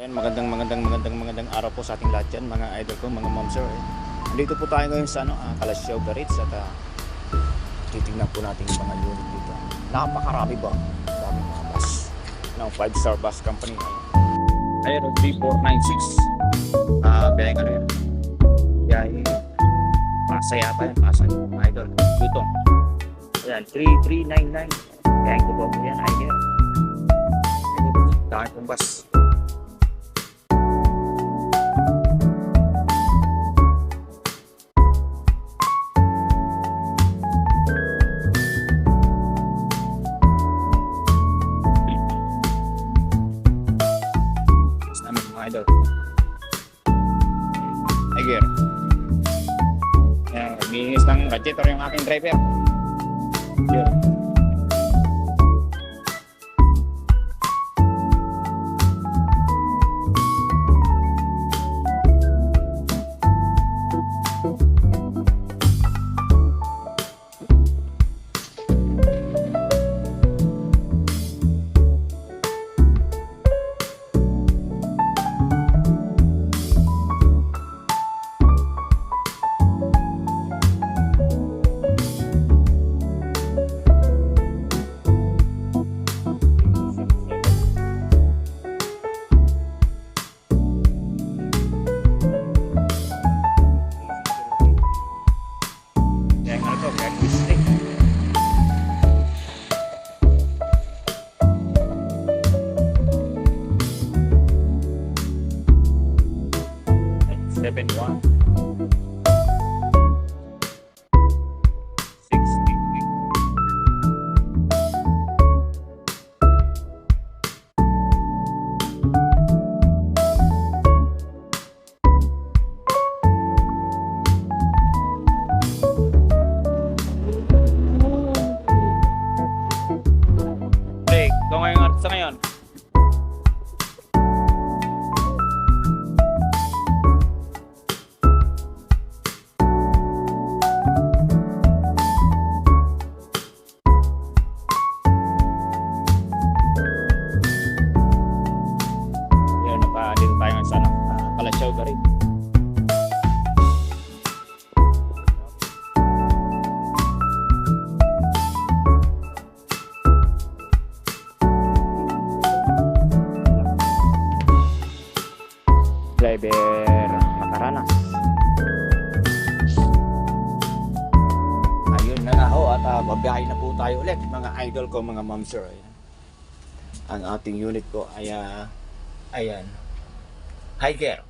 Ayan, magandang magandang magandang magandang araw po sa ating lahat dyan, mga idol ko, mga mom sir. Andito po tayo ngayon sa ano, uh, Kalasyaw Garits at uh, titignan po natin yung mga unit dito. Napakarami ba? Dami mga bus. Ng 5 star bus company. Ayan, 3496. Ah, biyahe ano yun? Biyahe. Pasa yata yan, pasa yun, mga idol. Dutong. Ayan, 3399. Biyahe ko po po yan, idol. Dami pong bus. Idol. Tiger. Yan, nagbihis ng radiator yung aking driver. Yun. have been one. Sa ngayon, driver makaranas. Ayun na nga ho at uh, babiyahe na po tayo ulit mga idol ko mga mom sir. Ang ating unit ko ay uh, ayan. Hiker.